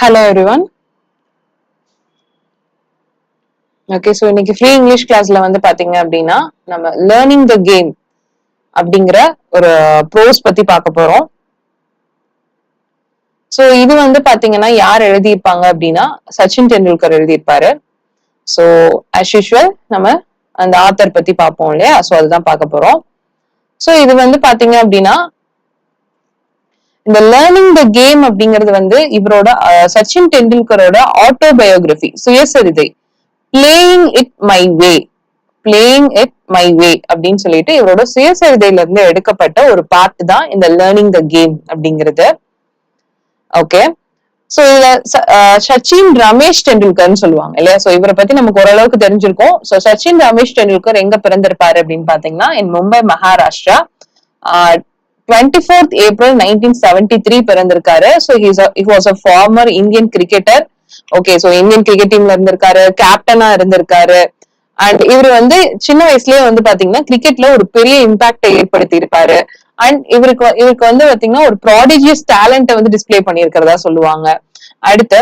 Hello everyone okay so இன்னைக்கு free English கிளாஸ்ல வந்து பாத்தீங்க அப்படின்னா நம்ம லேர்னிங் த கேம் அப்படிங்கிற ஒரு ப்ரோஸ் பத்தி பார்க்க போறோம். ஸோ இது வந்து பாத்தீங்கன்னா யார் எழுதியிருப்பாங்க அப்படின்னா சச்சின் டெண்டுல்கர் எழுதியிருப்பாரு. ஸோ அஸ் யூஷுவல் நம்ம அந்த ஆத்தர் பத்தி பார்ப்போம் இல்லையா? ஸோ அதுதான் பார்க்க போறோம். ஸோ இது வந்து பாத்தீங்க அப்படின்னா இந்த லேர்னிங் த கேம் அப்படிங்கிறது வந்து இவரோட சச்சின் டெண்டுல்கரோட ஆட்டோபயோகிராஃபி சுயசரிதை. Playing it my way playing it my way அப்படின்னு சொல்லிட்டு இவரோட சுயசரிதையில இருந்து எடுக்கப்பட்ட ஒரு பார்ட் தான் இந்த லேர்னிங் த கேம் அப்படிங்கிறது. ஓகே சோ இதுல சச்சின் ரமேஷ் டெண்டுல்கர்னு சொல்லுவாங்க இல்லையா? சோ இவரை பத்தி நமக்கு ஓரளவுக்கு தெரிஞ்சிருக்கும். சோ சச்சின் ரமேஷ் டெண்டுல்கர் எங்க பிறந்திருப்பாரு அப்படின்னு பாத்தீங்கன்னா in Mumbai Maharashtra. Twenty fourth April nineteen seventy three பிறந்திருக்காரு so he was a former Indian cricketer okay so Indian cricket டீம்ல இருந்திருக்காரு கேப்டனா இருந்திருக்காரு. அண்ட் இவர் வந்து சின்ன வயசுலயே வந்து பாத்தீங்கன்னா கிரிக்கெட்ல ஒரு பெரிய இம்பாக்ட் ஏற்படுத்தி இருப்பாரு அண்ட் இவருக்கு இவருக்கு வந்து பாத்தீங்கன்னா ஒரு ப்ராடிஜியஸ் டேலண்ட்டை வந்து டிஸ்பிளே பண்ணியிருக்கிறதா சொல்லுவாங்க. அடுத்து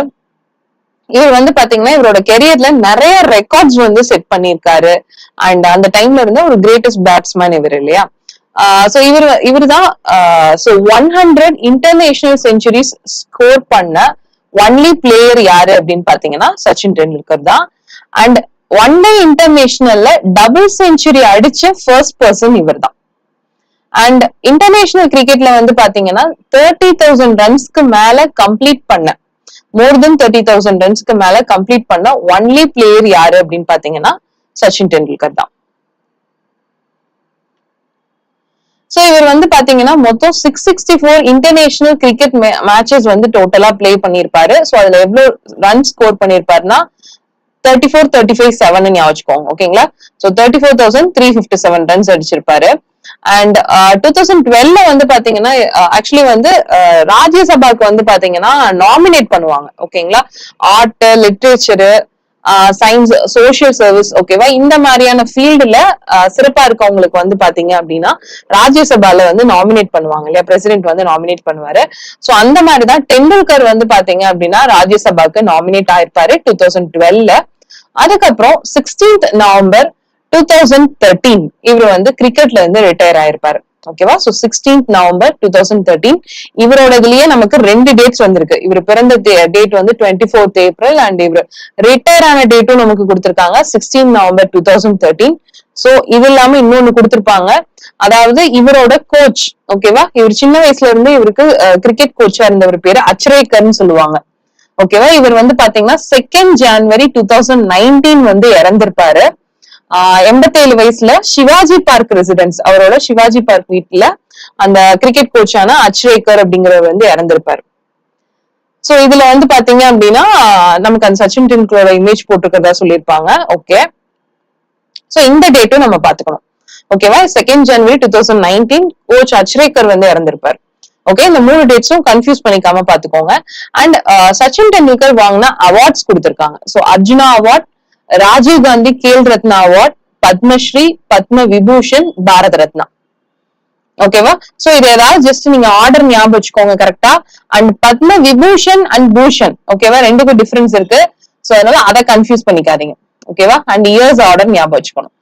இவர் வந்து பாத்தீங்கன்னா இவரோட கெரியர்ல நிறைய ரெக்கார்ட்ஸ் வந்து செட் பண்ணியிருக்காரு. அண்ட் அந்த டைம்ல இருந்த ஒரு கிரேட்டஸ்ட் பேட்ஸ்மேன் இவர் இல்லையா? சோ இவர் இவர் தான் so one hundred international centuries score பண்ண ஒன்லி பிளேயர் யாரு அப்படின்னு பாத்தீங்கன்னா சச்சின் டெண்டுல்கர் தான். அண்ட் ஒன் டே இன்டர்நேஷனல்ல டபுள் செஞ்சுரி அடிச்ச ஃபர்ஸ்ட் பர்சன் இவர் தான் அண்ட் இன்டர்நேஷனல் கிரிக்கெட்ல வந்து பாத்தீங்கன்னா தேர்ட்டி தௌசண்ட் ரன்ஸ்க்கு மேல கம்ப்ளீட் பண்ண மோர் தென் தேர்ட்டி தௌசண்ட் ரன்ஸ்க்கு மேல கம்ப்ளீட் பண்ண ஒன்லி பிளேயர் யாரு அப்படின்னு பாத்தீங்கன்னா சச்சின் டெண்டுல்கர் தான். சோ இவர் வந்து பாத்தீங்கன்னா மொத்தம் six sixty four international cricket matches வந்து டோட்டலா ப்ளே பண்ணியிருப்பாரு. சோ அதுல எவ்வளவு run score பண்ணிருப்பாருன்னா thirty four thirty five seven ஞாபகம் ஓகேங்களா so thirty four thousand three fifty seven runs அடிச்சிருப்பாரு and two thousand டுவெல்ல வந்து பாத்தீங்கன்னா uh, ஆக்சுவலி வந்து uh, ராஜ்யசபாக்கு வந்து பாத்தீங்கன்னா நாமினேட் பண்ணுவாங்க ஓகேங்களா art literature science social service ஓகேவா இந்த மாதிரியான ஃபீல்டுல சிறப்பா இருக்கவங்களுக்கு வந்து பாத்தீங்க அப்படின்னா ராஜ்யசபால வந்து நாமினேட் பண்ணுவாங்க இல்லையா? பிரசிடென்ட் வந்து நாமினேட் பண்ணுவாரு. சோ அந்த மாதிரிதான் டெண்டுல்கர் வந்து பாத்தீங்க அப்படின்னா ராஜ்யசபாக்கு நாமினேட் ஆயிருப்பாரு டூ தௌசண்ட் டுவெல்ல அதுக்கப்புறம் sixteenth November two thousand thirteen இவர் வந்து கிரிக்கெட்ல இருந்து ரிட்டையர் ஆயிருப்பாரு. ஓகேவா so sixteenth November two thousand thirteen இவரோட இதுலயே நமக்கு ரெண்டு டேட்ஸ் வந்திருக்கு. இவர் பிறந்த டேட் வந்து டுவெண்ட்டி ஃபோர்த் ஏப்ரல் அண்ட் இவர் ரிட்டையர் ஆன டேட்டும் நமக்கு கொடுத்திருக்காங்க. Sixteen November two thousand thirteen so இது இல்லாம இன்னொன்னு கொடுத்திருப்பாங்க. அதாவது இவரோட கோச் ஓகேவா இவர் சின்ன வயசுல இருந்து இவருக்கு கிரிக்கெட் கோச்சா இருந்தவர் பேரு அச்சரேக்கர்னு சொல்லுவாங்க. ஓகேவா இவர் வந்து பாத்தீங்கன்னா second January two thousand nineteen வந்து இறந்திருப்பாரு. எண்பத்தேழு வயசுல சிவாஜி பார்க் ரெசிடென்ஸ் அவரோட சிவாஜி பார்க் வீட்டுல அந்த கிரிக்கெட் கோச்சான அச்ரேக்கர் அப்படிங்கிறவர் வந்து இறந்திருப்பாரு. சோ இதுல வந்து பாத்தீங்க அப்படின்னா நமக்கு அந்த சச்சின் டெண்டுல்கரோட இமேஜ் போட்டிருக்கிறதா சொல்லியிருப்பாங்க. ஓகே சோ இந்த டேட்டும் நம்ம பாத்துக்கணும் ஓகேவா second January two thousand nineteen coach Achrekar வந்து இறந்திருப்பார். ஓகே இந்த மூணு டேட்ஸும் கன்ஃபியூஸ் பண்ணிக்காம பாத்துக்கோங்க அண்ட் சச்சின் டெண்டுல்கர் வாங்கின அவார்ட்ஸ் கொடுத்திருக்காங்க. So Arjuna award Rajiv Gandhi Khel Ratna award Padma Shri Padma Vibhushan Bharat Ratna. ஓகேவா சோ இது ஏதாவது ஜஸ்ட் நீங்க ஆர்டர் ஞாபகம் வச்சுக்கோங்க கரெக்டா அண்ட் பத்ம விபூஷன் அண்ட் பூஷன். ஓகேவா ரெண்டுக்கும் டிஃபரன்ஸ் இருக்கு. சோ அதனால அதை கன்ஃபியூஸ் பண்ணிக்காதீங்க. ஓகேவா அண்ட் இயர்ஸ் ஆர்டர் ஞாபகம் வச்சுக்கணும்.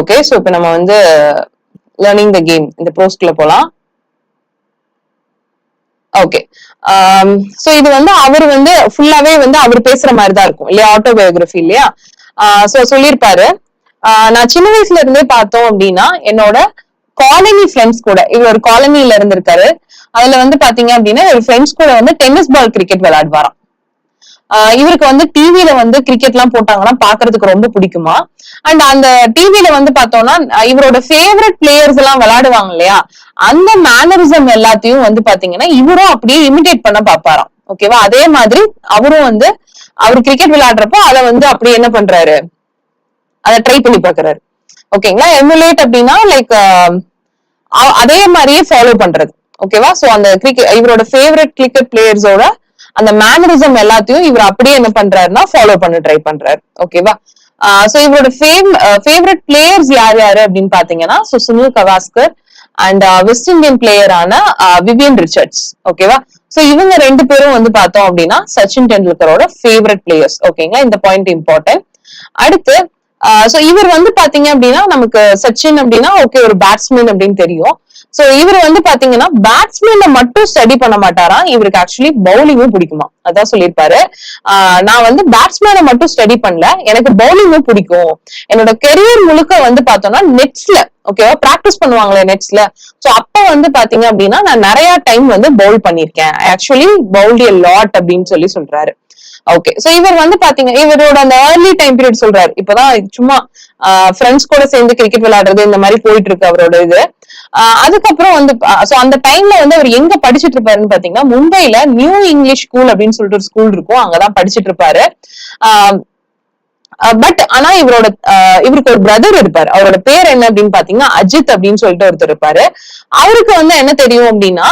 ஓகே சோ இப்போ நம்ம வந்து லேர்னிங் த கேம் இந்த ப்ரோஸ்ட்ல போலாம். ஓகே சோ um, இது வந்து அவர் வந்து ஃபுல்லாவே வந்து அவர் பேசுற மாதிரி தான் இருக்கும். இல்லையா? ஆட்டோபயோகிராஃபி இல்லையா? Uh, சோ சொல்லியிருப்பாரு. Uh, நான் சின்ன வயசுல இருந்தே பார்த்தோம் அப்படின்னா என்னோட காலனி ஃப்ரெண்ட்ஸ் கூட இவர் ஒரு காலனில இருந்திருக்காரு. அதுல வந்து பாத்தீங்க அப்படின்னா ஒரு ஃப்ரெண்ட்ஸ் கூட வந்து டென்னிஸ் பால் கிரிக்கெட் விளையாடுவாராம். இவருக்கு வந்து டிவில வந்து கிரிக்கெட் எல்லாம் போட்டாங்கன்னா பாக்குறதுக்கு ரொம்ப பிடிக்குமா? அண்ட் அந்த டிவில வந்து பார்த்தோம்னா இவரோட ஃபேவரட் பிளேயர்ஸ் எல்லாம் விளையாடுவாங்க இல்லையா? அந்த மேனரிசம் எல்லாத்தையும் வந்து பாத்தீங்கன்னா இவரும் அப்படியே இமிடேட் பண்ண பாப்பாராம் ஓகேவா அதே மாதிரி அவரும் வந்து அவர் கிரிக்கெட் விளையாடுறப்போ அதை வந்து அப்படியே என்ன பண்றாரு? அதை ட்ரை பண்ணி பாக்குறாரு ஓகேங்களா எமுலேட் அப்படின்னா லைக் அதே மாதிரியே ஃபாலோ பண்றது. ஓகேவா சோ அந்த கிரிக்கெட் இவரோட ஃபேவரட் கிரிக்கெட் பிளேயர்ஸோட அந்த மேனரிசம் எல்லாத்தையும் இவர் அப்படியே என்ன பண்றாருன்னா ஃபாலோ பண்ண ட்ரை பண்றாரு. ஓகேவா சோ இவரோட ஃபேம் ஃபேவரட் பிளேயர்ஸ் யார் யாரு அப்படின்னு பாத்தீங்கன்னா so Sunil Gavaskar and West Indian பிளேயரான Vivian Richards. ஓகேவா சோ இவங்க ரெண்டு பேரும் வந்து பார்த்தோம் அப்படின்னா சச்சின் டெண்டுல்கரோட ஃபேவரட் பிளேயர்ஸ் ஓகேங்களா இந்த பாயிண்ட் இம்பார்ட்டன்ட் அடுத்து சோ இவர் வந்து பாத்தீங்க அப்படின்னா நமக்கு சச்சின் அப்படின்னா ஓகே ஒரு பேட்ஸ்மேன் அப்படின்னு தெரியும். சோ இவர் வந்து பாத்தீங்கன்னா பேட்ஸ்மேன மட்டும் ஸ்டடி பண்ண மாட்டாரா? இவருக்கு ஆக்சுவலி பவுலிங்கும் பிடிக்குமா? அதான் சொல்லியிருப்பாரு. ஆஹ் நான் வந்து பேட்ஸ்மேனை மட்டும் ஸ்டடி பண்ணல. எனக்கு பவுலிங்கும் பிடிக்கும். என்னோட கெரியர் முழுக்க வந்து பார்த்தோம்னா நெட்ஸ்ல ஓகேவா பிராக்டிஸ் பண்ணுவாங்களே நெட்ஸ்ல சோ அப்ப வந்து பாத்தீங்க அப்படின்னா நான் நிறைய டைம் வந்து பவுல் பண்ணிருக்கேன் ஆக்சுவலி பவுல்டி லாட் அப்படின்னு சொல்லி சொல்றாரு. ஓகே சோ இவர் வந்து பாத்தீங்க இவரோட அந்த ஏர்லி டைம் பீரியட் சொல்றாரு. இப்பதான் சும்மா ஃப்ரெண்ட்ஸ் கூட சேர்ந்து கிரிக்கெட் விளையாடுறது இந்த மாதிரி போயிட்டு இருக்கு அவரோட இது. அதுக்கப்புறம் வந்து சோ அந்த டைம்ல வந்து அவர் எங்க படிச்சிட்டு இருப்பாருன்னு பாத்தீங்கன்னா மும்பைல நியூ இங்கிலீஷ் ஸ்கூல் அப்படின்னு சொல்லிட்டு ஒரு ஸ்கூல் இருக்கும். அங்கதான் படிச்சிட்டு இருப்பாரு. ஆஹ் பட் ஆனா இவரோட இவருக்கு ஒரு பிரதர் இருப்பாரு. அவரோட பேர் என்ன அப்படின்னு பாத்தீங்கன்னா அஜித் அப்படின்னு சொல்லிட்டு ஒருத்தர் இருப்பாரு. அவருக்கு வந்து என்ன தெரியும் அப்படின்னா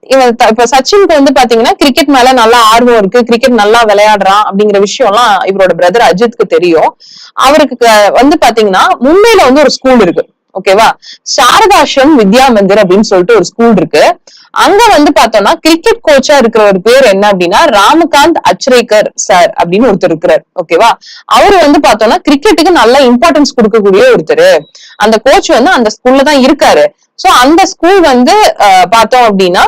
இவன் த- இப்ப சச்சினுக்கு வந்து பாத்தீங்கன்னா கிரிக்கெட் மேல நல்லா ஆர்வம் இருக்கு. கிரிக்கெட் நல்லா விளையாடுறான் அப்படிங்கிற விஷயம் எல்லாம் இவரோட பிரதர் அஜித்க்கு தெரியும். அவருக்கு வந்து பாத்தீங்கன்னா மும்பைல வந்து ஒரு ஸ்கூல் இருக்கு. ஓகேவா சாரதாஷம் வித்யா மந்திர் அப்படின்னு சொல்லிட்டு ஒரு ஸ்கூல் இருக்கு. அங்க வந்து பார்த்தோம்னா கிரிக்கெட் கோச்சா இருக்கிற ஒரு பேர் என்ன அப்படின்னா ராமகாந்த் அச்சரேகர் சார் அப்படின்னு ஒருத்தர் இருக்கிறார். ஓகேவா அவர் வந்து பார்த்தோம்னா கிரிக்கெட்டுக்கு நல்ல இம்பார்ட்டன்ஸ் கொடுக்கக்கூடிய ஒருத்தர். அந்த கோச் வந்து அந்த ஸ்கூல்ல தான் இருக்காரு. சோ அந்த ஸ்கூல் வந்து பார்த்தோம் அப்படின்னா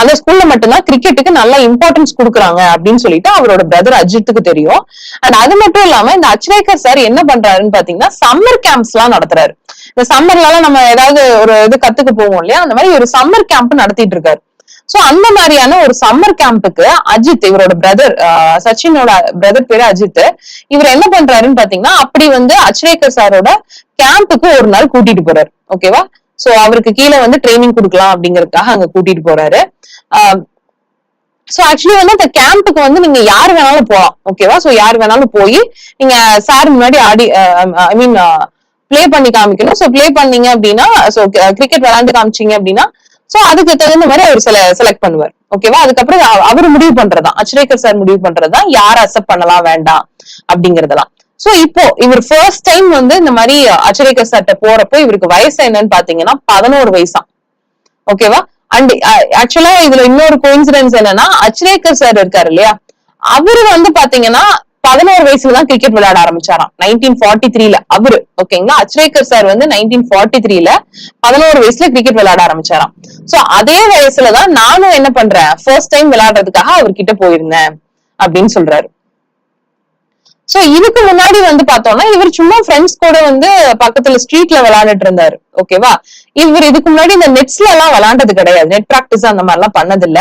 அந்த ஸ்கூல்ல மட்டும்தான் கிரிக்கெட்டுக்கு நல்ல இம்பார்ட்டன்ஸ் கொடுக்குறாங்க அப்படின்னு சொல்லிட்டு அவரோட பிரதர் அஜித்துக்கு தெரியும். அண்ட் அது மட்டும் இல்லாம இந்த அச்ரேகர் சார் என்ன பண்றாருன்னு பாத்தீங்கன்னா சம்மர் கேம்ப்ஸ் எல்லாம் நடத்துறாரு. இந்த சம்மர்ல நம்ம ஏதாவது ஒரு இது கத்துக்க போவோம் இல்லையா? அந்த மாதிரி ஒரு சம்மர் கேம்ப் நடத்திட்டு இருக்காரு. சோ அந்த மாதிரியான ஒரு சம்மர் கேம்புக்கு அஜித் இவரோட பிரதர் சச்சினோட பிரதர் பேரு அஜித் இவர் என்ன பண்றாருன்னு பாத்தீங்கன்னா அப்படி வந்து அச்ரேகர் சாரோட கேம்புக்கு ஒரு நாள் கூட்டிட்டு போறாரு. ஓகேவா சோ அவருக்கு கீழே வந்து ட்ரைனிங் கொடுக்கலாம் அப்படிங்கறதுக்காக அங்க கூட்டிட்டு போறாரு. சோ ஆக்சுவலி வந்து அந்த கேம்புக்கு வந்து நீங்க யார் வேணாலும் போகலாம் ஓகேவா சோ யார் வேணாலும் போய் நீங்க சார் முன்னாடி ஆடி ஐ மீன் ப்ளே பண்ணி காமிக்கணும். சோ ப்ளே பண்ணீங்க அப்படின்னா சோ கிரிக்கெட் விளையாண்டு காமிச்சீங்க அப்படின்னா சோ அதுக்கு தகுந்த மாதிரி அவர் செல செலக்ட் பண்ணுவார் ஓகேவா அதுக்கப்புறம் அவர் முடிவு பண்றதா அச்ரேக்கர் சார் முடிவு பண்றதா யார் அக்செப்ட் பண்ணலாம் வேண்டாம் அப்படிங்கறதெல்லாம். சோ இப்போ இவர் ஃபர்ஸ்ட் டைம் வந்து இந்த மாதிரி அச்சரிக்கை சட்டை போறப்போ இவருக்கு வயசு என்னன்னு பாத்தீங்கன்னா பதினோரு வயசா. ஓகேவா அண்ட் ஆக்சுவலா இதுல இன்னொரு கோயின்சிடன்ஸ் என்னன்னா அச்சரேக்கர் சார் இருக்காரு இல்லையா? அவரு வந்து பாத்தீங்கன்னா பதினோரு வயசுலதான் கிரிக்கெட் விளையாட ஆரம்பிச்சாராம். நைன்டீன் ஃபார்ட்டி த்ரீல அவரு. ஓகேங்களா அச்ரேக்கர் சார் வந்து நைன்டீன் ஃபார்ட்டி த்ரீல பதினோரு வயசுல கிரிக்கெட் விளையாட ஆரம்பிச்சாராம். சோ அதே வயசுலதான் நானும் என்ன பண்றேன்? ஃபர்ஸ்ட் டைம் விளையாடுறதுக்காக அவர்கிட்ட போயிருந்தேன் அப்படின்னு சொல்றாரு. சோ இதுக்கு முன்னாடி வந்து பார்த்தோம்னா இவர் சும்மா ஃப்ரெண்ட்ஸ் கூட வந்து பக்கத்துல ஸ்ட்ரீட்ல விளையாண்டுட்டு இருந்தாரு. ஓகேவா இவர் இதுக்கு முன்னாடி இந்த நெட்ஸ்ல எல்லாம் விளையாண்டது கிடையாது. நெட் பிராக்டிஸ் அந்த மாதிரி எல்லாம் பண்ணது இல்ல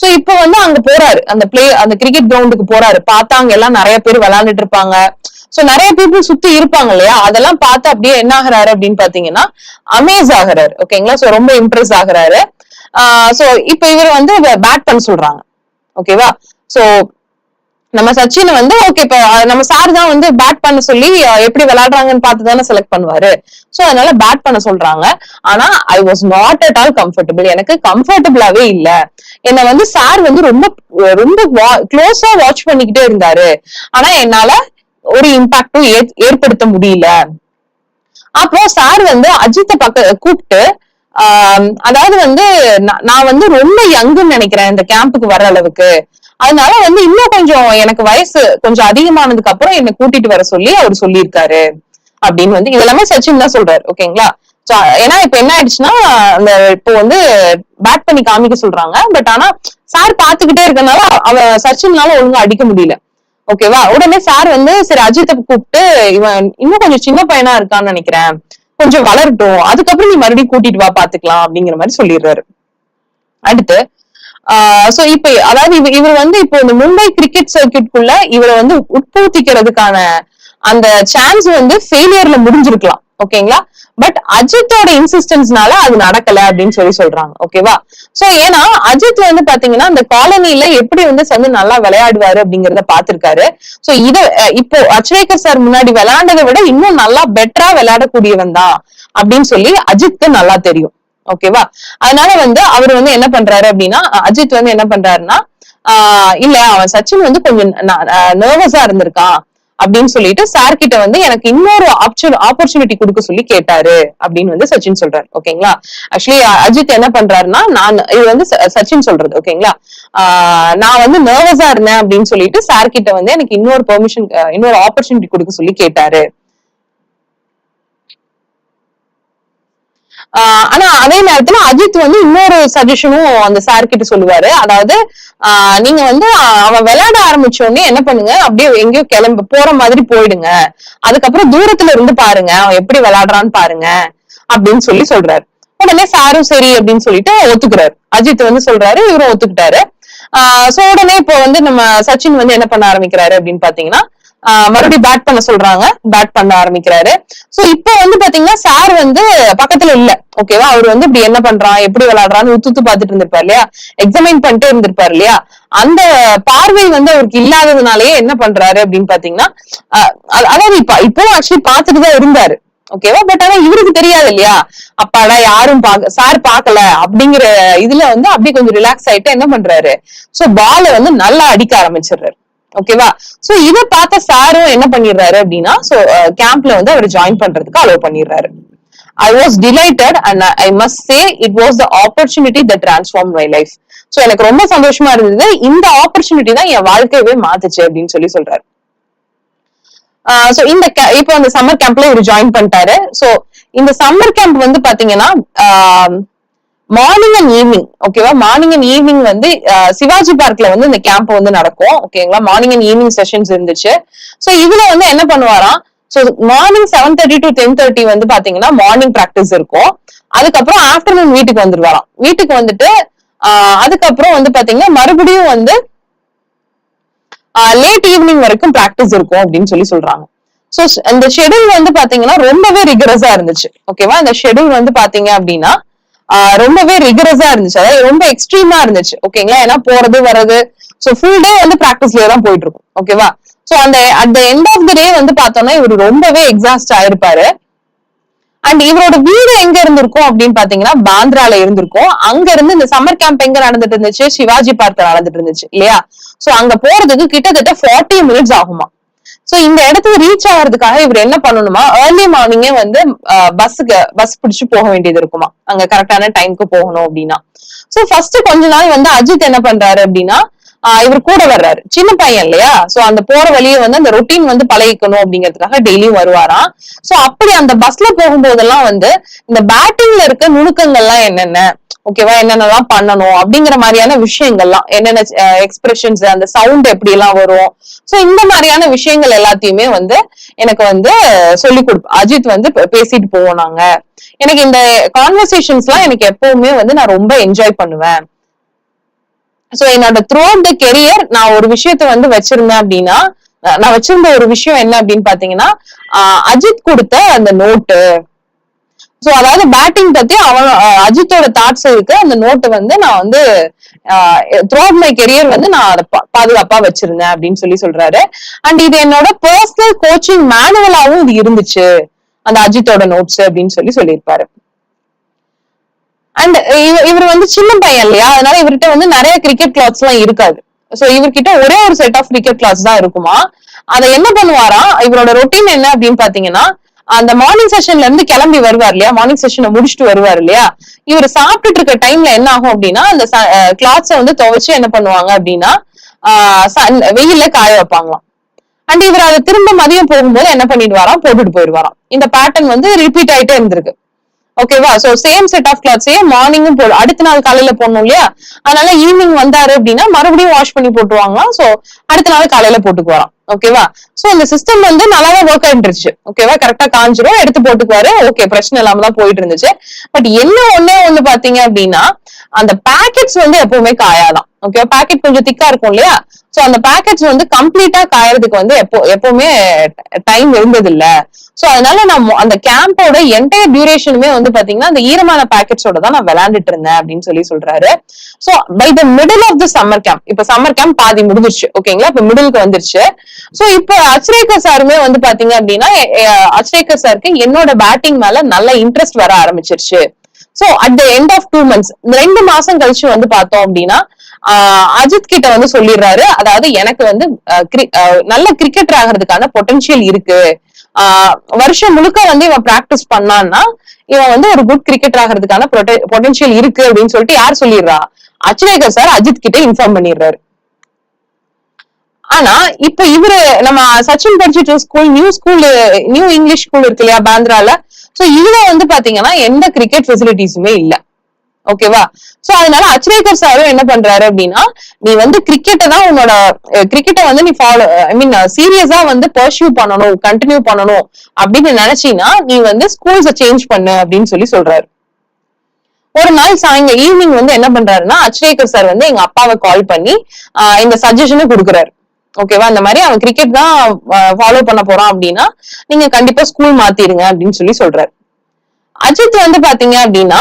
சோ இப்போ வந்து அங்க போறாரு. அந்த பிளே அந்த கிரிக்கெட் கிரவுண்டுக்கு போறாரு. பார்த்தா அங்க எல்லாம் நிறைய பேர் விளையாண்டுட்டு இருப்பாங்க. சோ நிறைய பீப்புள் சுத்தி இருப்பாங்க இல்லையா? அதெல்லாம் பார்த்து அப்படியே என்ன ஆகுறாரு அப்படின்னு பாத்தீங்கன்னா அமேஸ் ஆகுறாரு. ஓகேங்களா சோ ரொம்ப இம்ப்ரெஸ் ஆகுறாரு. சோ இப்ப இவர் வந்து பேட் பண்ண சொல்றாங்க. ஓகேவா சோ நம்ம சச்சின் வந்து ஓகே இப்ப நம்ம சார் தான் வந்து பேட் பண்ண சொல்லி எப்படி விளையாடுறாங்கன்னு பார்த்து தானே செலக்ட் பண்ணுவாரு. சோ அதனால பேட் பண்ண சொல்றாங்க. ஆனா I was not at all comfortable எனக்கு கம்ஃபர்டபுளாவே இல்ல. என்ன வந்து சார் வந்து ரொம்ப ரொம்ப க்ளோஸா வாட்ச் பண்ணிக்கிட்டே இருந்தாரு. ஆனா என்னால ஒரு இம்பாக்டும் ஏற்படுத்த முடியல. அப்போ சார் வந்து அஜித்தை பக்க கூப்பிட்டு அதாவது வந்து நான் நான் வந்து ரொம்ப யங்குன்னு நினைக்கிறேன் இந்த கேம்புக்கு வர அளவுக்கு. அதனால வந்து இன்னும் கொஞ்சம் எனக்கு வயசு கொஞ்சம் அதிகமானதுக்கு அப்புறம் என்ன கூட்டிட்டு வர சொல்லி அவர் சொல்லியிருக்காரு அப்படின்னு வந்து இதெல்லாமே சச்சின் தான் சொல்றாரு ஓகேங்களா? ஏன்னா இப்ப என்ன ஆயிடுச்சுன்னா அந்த இப்போ வந்து பேட் பண்ணி காமிக்க சொல்றாங்க. பட் ஆனா சார் பாத்துக்கிட்டே இருக்கனால அவ சச்சின்னால ஒழுங்கா அடிக்க முடியல. ஓகேவா? உடனே சார் வந்து சரி அஜித்தை கூப்பிட்டு இவன் இன்னும் கொஞ்சம் சின்ன பையனா இருக்கான்னு நினைக்கிறேன். கொஞ்சம் வளரட்டும். அதுக்கப்புறம் நீ மறுபடியும் கூட்டிட்டு வா பாத்துக்கலாம் அப்படிங்கிற மாதிரி சொல்லிடுறாரு. அடுத்து சோ இப்ப அதாவது இவர் வந்து இப்போ இந்த மும்பை கிரிக்கெட் சர்க்கியூட்குள்ள இவரை வந்து உட்புகுத்திக்கிறதுக்கான அந்த சான்ஸ் வந்து ஃபெயிலியர்ல முடிஞ்சிருக்கலாம் ஓகேங்களா பட் அஜித்தோட இன்சிஸ்டன்ஸ்னால அது நடக்கல அப்படின்னு சொல்லி சொல்றாங்க ஓகேவா சோ ஏன்னா அஜித் வந்து பாத்தீங்கன்னா அந்த காலனில எப்படி வந்து சேர்ந்து நல்லா விளையாடுவாரு அப்படிங்கறத பாத்திருக்காரு. சோ இத இப்போ அச்ரேக்கர் சார் முன்னாடி விளையாண்டதை விட இன்னும் நல்லா பெட்டரா விளையாடக்கூடியவன் தான் அப்படின்னு சொல்லி அஜித்க்கு நல்லா தெரியும். ஓகேவா அதனால வந்து அவர் வந்து என்ன பண்றாரு அப்படின்னா அஜித் வந்து என்ன பண்றாருன்னா ஆஹ் இல்ல அவன் சச்சின் வந்து கொஞ்சம் நர்வஸா இருந்திருக்கான் அப்படின்னு சொல்லிட்டு சார் கிட்ட வந்து எனக்கு இன்னொரு ஆப்ஷன் ஆப்பர்ச்சுனிட்டி கொடுக்க சொல்லி கேட்டாரு அப்படின்னு வந்து சச்சின் சொல்றாரு. ஓகேங்களா ஆக்சுவலி அஜித் என்ன பண்றாருன்னா நான் இது வந்து சச்சின் சொல்றது. ஓகேங்களா நான் வந்து நர்வஸா இருந்தேன் அப்படின்னு சொல்லிட்டு சார் கிட்ட வந்து எனக்கு இன்னொரு பெர்மிஷன் இன்னொரு ஆப்பர்ச்சுனிட்டி கொடுக்க சொல்லி கேட்டாரு. ஆனா அதே நேரத்துல அஜித் வந்து இன்னொரு சஜஷனும் அந்த சார் கிட்ட சொல்லுவாரு. அதாவது ஆஹ் நீங்க வந்து அவன் விளையாட ஆரம்பிச்ச உடனே என்ன பண்ணுங்க? அப்படியே எங்கேயோ கிளம்ப போற மாதிரி போயிடுங்க. அதுக்கப்புறம் தூரத்துல இருந்து பாருங்க அவன் எப்படி விளையாடுறான்னு பாருங்க அப்படின்னு சொல்லி சொல்றாரு. உடனே சாரும் சரி அப்படின்னு சொல்லிட்டு ஒத்துக்குறாரு. அஜித் வந்து சொல்றாரு இவரும் ஒத்துக்கிட்டாரு. ஆஹ் சோ உடனே இப்போ வந்து நம்ம சச்சின் வந்து என்ன பண்ண ஆரம்பிக்கிறாரு அப்படின்னு பாத்தீங்கன்னா மறுபடியும் பேட் பண்ண சொல்றாங்க. பேட் பண்ண ஆரம்பிக்கிறாரு. சோ இப்போ வந்து பாத்தீங்கன்னா சார் வந்து பக்கத்துல இல்ல. ஓகேவா அவர் வந்து இப்படி என்ன பண்றான்? எப்படி விளையாடுறான்னு உத்து பாத்துட்டு இருந்திருப்பாரு இல்லையா? எக்ஸாமின் பண்ணிட்டே இருந்திருப்பாரு இல்லையா? அந்த பார்வை வந்து அவருக்கு இல்லாததுனாலயே என்ன பண்றாரு அப்படின்னு பாத்தீங்கன்னா ஆஹ் அதாவது இப்ப இப்பவும் ஆக்சுவலி பாத்துட்டு தான் இருந்தாரு. ஓகேவா பட் ஆனா இவருக்கு தெரியாது இல்லையா? அப்பாடா யாரும் பாக்க சார் பாக்கல அப்படிங்கிற இதுல வந்து அப்படியே கொஞ்சம் ரிலாக்ஸ் ஆயிட்டு என்ன பண்றாரு? சோ பால வந்து நல்லா அடிக்க ஆரம்பிச்சிடுறாரு. ஓகேவா சோ இத பார்த்த சாரும் என்ன பண்ணிடுறாரு அப்படின்னா சோ கேம்ப்ல வந்து அவர் ஜாயின் பண்றதுக்கு அலோவ் பண்ணிடுறாரு. I was delighted and I must say it was the opportunity the transform my life so எனக்கு ரொம்ப சந்தோஷமா இருந்தது. இந்த ஆப்பர்ச்சுனிட்டி தான் என் வாழ்க்கையவே மாத்துச்சு அப்படின்னு சொல்லி சொல்றாரு. சோ இந்த இப்போ அந்த சம்மர் கேம்ப்ல இவர் ஜாயின் பண்ணிட்டாரு. சோ இந்த சம்மர் கேம்ப் வந்து பாத்தீங்கன்னா மார்னிங் அண்ட் ஈவினிங் ஓகேவா மார்னிங் அண்ட் ஈவினிங் வந்து சிவாஜி பார்க்ல வந்து இந்த கேம்ப் வந்து நடக்கும் ஓகேங்களா மார்னிங் அண்ட் ஈவினிங் செஷன்ஸ் இருந்துச்சு. ஸோ இதுல வந்து என்ன பண்ணுவாராம்? So morning seven thirty to ten thirty வந்து பாத்தீங்கன்னா மார்னிங் ப்ராக்டிஸ் இருக்கும். அதுக்கப்புறம் ஆஃப்டர்நூன் வீட்டுக்கு வந்துருவாராம். வீட்டுக்கு வந்துட்டு அதுக்கப்புறம் வந்து பாத்தீங்கன்னா மறுபடியும் வந்து லேட் ஈவினிங் வரைக்கும் ப்ராக்டிஸ் இருக்கும் அப்படின்னு சொல்லி சொல்றாங்க. ஸோ அந்த ஷெடியூல் வந்து பாத்தீங்கன்னா ரொம்பவே ரிகரஸா இருந்துச்சு ஓகேவா அந்த ஷெடியூல் வந்து பாத்தீங்க அப்படின்னா ரொம்பவே ரிகரஸா இருந்துச்சு. அதாவது ரொம்ப எக்ஸ்ட்ரீமா இருந்துச்சு. ஓகேங்களா ஏன்னா போறது வர்றது. சோ ஃபுல் டே வந்து பிராக்டிஸ்லயே தான் போயிட்டு இருக்கும் ஓகேவா சோ அந்த at the end of the day வந்து பார்த்தோம்னா இவர் ரொம்பவே எக்ஸாஸ்ட் ஆயிருப்பாரு. அண்ட் இவரோட வீடு எங்க இருந்திருக்கும் அப்படின்னு பாத்தீங்கன்னா பாந்திரால இருந்திருக்கும். அங்க இருந்து இந்த சம்மர் கேம்ப் எங்க நடந்துட்டு இருந்துச்சு? சிவாஜி பார்க்க நடந்துட்டு இருந்துச்சு. இல்லையா? சோ அங்க போறதுக்கு கிட்டத்தட்ட 40 மினிட்ஸ் ஆகுமா சோ இந்த இடத்துக்கு ரீச் ஆகிறதுக்காக இவர் என்ன பண்ணணுமா? ஏர்லி மார்னிங்கே வந்து பஸ்ஸுக்கு பஸ் பிடிச்சு போக வேண்டியது இருக்குமா? அங்க கரெக்டான டைம்க்கு போகணும் அப்படின்னா. சோ ஃபர்ஸ்ட் கொஞ்ச நாள் வந்து அஜித் என்ன பண்றாரு அப்படின்னா ஆஹ் இவர் கூட வர்றாரு. சின்ன பையன் இல்லையா? சோ அந்த போற வழியே வந்து அந்த ரொட்டீன் வந்து பழகிக்கணும் அப்படிங்கிறதுக்காக டெய்லியும் வருவாராம். சோ அப்படி அந்த பஸ்ல போகும்போதெல்லாம் வந்து இந்த பேட்டிங்ல இருக்க நுணுக்கங்கள்லாம் என்னென்ன? ஓகேவா? என்னென்னலாம் பண்ணணும்? அப்படிங்கிற மாதிரியான விஷயங்கள்லாம் என்னென்ன எக்ஸ்பிரஷன்ஸ் அந்த சவுண்ட் எப்படி எல்லாம் வரும்? சோ இந்த மாதிரியான விஷயங்கள் எல்லாத்தையுமே வந்து எனக்கு வந்து சொல்லி கொடுப்போம் அஜித் வந்து பேசிட்டு போவோம் நாங்க. எனக்கு இந்த கான்வர்சேஷன்ஸ் எல்லாம் எனக்கு எப்பவுமே வந்து நான் ரொம்ப என்ஜாய் பண்ணுவேன். சோ என்னோட த்ரூ அவுட் த கெரியர் நான் ஒரு விஷயத்த வந்து வச்சிருந்தேன் அப்படின்னா நான் வச்சிருந்த ஒரு விஷயம் என்ன அப்படின்னு பாத்தீங்கன்னா அஜித் கொடுத்த அந்த நோட்டு சோ அதாவது பேட்டிங் பத்தி அவன் அஜித்தோட தாட்ஸ் இருக்கு. அந்த நோட்டு வந்து நான் வந்து த்ரூ அவுட் மை கெரியர் வந்து நான் அதை பா- பாதுகாப்பா வச்சிருந்தேன் அப்படின்னு சொல்லி சொல்றாரு. அண்ட் இது என்னோட பர்சனல் கோச்சிங் மேனுவலாவும் இது இருந்துச்சு. அந்த அஜித்தோட நோட்ஸ் அப்படின்னு சொல்லி சொல்லியிருப்பாரு. அண்ட் இவர் வந்து சின்ன பையன் இல்லையா? அதனால இவர்கிட்ட வந்து நிறைய கிரிக்கெட் கிளாத்ஸ் எல்லாம் இருக்காது. சோ இவர்கிட்ட ஒரே ஒரு செட் ஆஃப் கிரிக்கெட் கிளாஸ் தான் இருக்குமா? அதை என்ன பண்ணுவாராம் இவரோட ரொட்டீன் என்ன அப்படின்னு பாத்தீங்கன்னா அந்த மார்னிங் செஷன்ல இருந்து கிளம்பி வருவார் இல்லையா? மார்னிங் செஷனை முடிச்சுட்டு வருவார் இல்லையா? இவர் சாப்பிட்டுட்டு இருக்க டைம்ல என்ன ஆகும் அப்படின்னா அந்த கிளாத்ஸை வந்து துவைச்சு என்ன பண்ணுவாங்க அப்படின்னா வெயில காய வைப்பாங்களாம். அண்ட் இவர் அதை திரும்ப மதியம் போகும்போது என்ன பண்ணிடுவாராம்? போட்டுட்டு போயிடுவாராம். இந்த பேட்டர்ன் வந்து ரிப்பீட் ஆயிட்டே இருந்திருக்கு. ஓகேவா சோ சேம் செட் ஆஃப் கிளாத்ஸே மார்னிங்கும் போடு அடுத்த நாள் காலையில போடணும் இல்லையா? அதனால ஈவினிங் வந்தாரு அப்படின்னா மறுபடியும் வாஷ் பண்ணி போட்டுருவாங்களாம். சோ அடுத்த நாள் காலையில போட்டுக்குவாராம். ஓகேவா சோ இந்த சிஸ்டம் வந்து நல்லாவே ஒர்க் ஆயிட்டுருச்சு ஓகேவா கரெக்டா காஞ்சிரும். எடுத்து போட்டுக்குவாரு. ஓகே பிரச்சனை இல்லாம தான் போயிட்டு இருந்துச்சு பட் என்ன ஒண்ணே ஒண்ணு பாத்தீங்க அப்படின்னா அந்த பேக்கெட்ஸ் வந்து எப்பவுமே காயாதான். ஓகேவா பேக்கெட் கொஞ்சம் திக்கா இருக்கும் இல்லையா? சோ அந்த பேக்கெட்ஸ் வந்து கம்ப்ளீட்டா காயறதுக்கு வந்து எப்போ எப்பவுமே டைம் இருந்தது இல்ல சோ அதனால நான் அந்த கேம்போட என்டையர் டியூரேஷனுமே வந்து பாத்தீங்கன்னா அந்த ஈரமான பேக்கெட்ஸோட தான் நான் விளையாண்டுட்டு இருந்தேன் அப்படின்னு சொல்லி சொல்றாரு. So by the middle of the summer camp இப்ப சம்மர் கேம்ப் பாதி முடிஞ்சிருச்சு ஓகேங்களா இப்ப மிடிலுக்கு வந்துருச்சு. சோ இப்போ அச்ரேகர் சாருமே வந்து பாத்தீங்க அப்படின்னா அச்ரேகர் சாருக்கு என்னோட பேட்டிங் மேல நல்ல இன்ட்ரெஸ்ட் வர ஆரம்பிச்சிருச்சு. So at the end of two months ரெண்டு மாசம் கழிச்சு வந்து பார்த்தோம் அப்படின்னா அஜித் கிட்ட வந்து சொல்லிடுறாரு. அதாவது எனக்கு வந்து நல்ல கிரிக்கெட்டர் ஆகிறதுக்கான பொட்டன்ஷியல் இருக்கு. ஆஹ் வருஷம் முழுக்க வந்து இவன் பிராக்டிஸ் பண்ணான்னா இவன் வந்து ஒரு குட் கிரிக்கெட்டர் ஆகிறதுக்கான பொட்டன்ஷியல் இருக்கு அப்படின்னு சொல்லிட்டு யார் சொல்லிடுறா? அச்சுரேகர் சார் அஜித் கிட்ட இன்ஃபார்ம் பண்ணிடுறாரு. ஆனா இப்ப இவரு நம்ம சச்சின் படிச்சுட்டு school new school new English school இருக்கு இல்லையா பாந்திரால சோ இதுல வந்து பாத்தீங்கன்னா எந்த கிரிக்கெட் ஃபெசிலிட்டிஸுமே இல்ல. ஓகேவா சோ அதனால அச்ரேகர் சாரும் என்ன பண்றாரு அப்படின்னா நீ வந்து கிரிக்கெட்டை தான் உன்னோட கிரிக்கெட்டை வந்து நீ ஃபாலோ ஐ மீன் சீரியஸா வந்து பர்சியூ பண்ணணும் கண்டினியூ பண்ணணும் அப்படின்னு நினைச்சீங்கன்னா நீ வந்து ஸ்கூல்ஸ சேஞ்ச் பண்ணு அப்படின்னு சொல்லி சொல்றாரு. ஒரு நாள் சாயங்க ஈவினிங் வந்து என்ன பண்றாருன்னா அச்ரேகர் சார் வந்து எங்க அப்பாவை கால் பண்ணி இந்த சஜஷனும் கொடுக்குறாரு. ஓகேவா இந்த மாதிரி அவன் கிரிக்கெட் தான் ஃபாலோ பண்ண போறான் அப்படின்னா நீங்க கண்டிப்பா ஸ்கூல் மாத்திருங்க அப்படின்னு சொல்லி சொல்றாரு. அஜித் வந்து பாத்தீங்க அப்படின்னா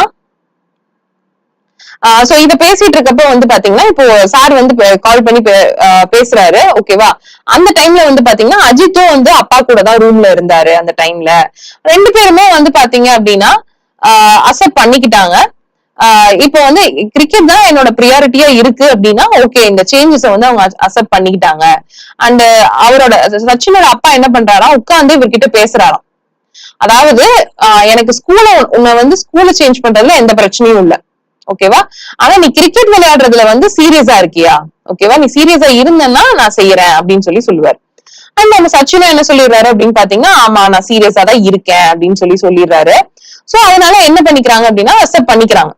சோ இத பேசிட்டு இருக்கப்ப வந்து பாத்தீங்கன்னா இப்போ சார் வந்து கால் பண்ணி பே- பேசுறாரு ஓகேவா அந்த டைம்ல வந்து பாத்தீங்கன்னா அஜித்தும் வந்து அப்பா கூட தான் ரூம்ல இருந்தாரு அந்த டைம்ல ரெண்டு பேருமே வந்து பாத்தீங்க அப்படின்னா அசெப்ட் பண்ணிக்கிட்டாங்க. இப்போ வந்து கிரிக்கெட் தான் என்னோட ப்ரியாரிட்டியா இருக்கு அப்படின்னா ஓகே இந்த சேஞ்சஸ் வந்து அவங்க அசப்ட் பண்ணிக்கிட்டாங்க. அண்ட் அவரோட சச்சினோட அப்பா என்ன பண்றாரா உட்காந்து இவர்கிட்ட பேசுறாராம். அதாவது எனக்கு ஸ்கூல உன்னை வந்து ஸ்கூல சேஞ்ச் பண்றதுல எந்த பிரச்சனையும் இல்ல. ஓகேவா ஆனா நீ கிரிக்கெட் விளையாடுறதுல வந்து சீரியஸா இருக்கியா? ஓகேவா நீ சீரியஸா இருந்தேன்னா நான் செய்யறேன் அப்படின்னு சொல்லி சொல்லுவார். அண்ட் நம்ம சச்சினா என்ன சொல்லிடுறாரு அப்படின்னு பாத்தீங்கன்னா ஆமா நான் சீரியஸா தான் இருக்கேன் அப்படின்னு சொல்லி சொல்லிடுறாரு. சோ அதனால என்ன பண்ணிக்கிறாங்க அப்படின்னா அக்செப்ட் பண்ணிக்கிறாங்க.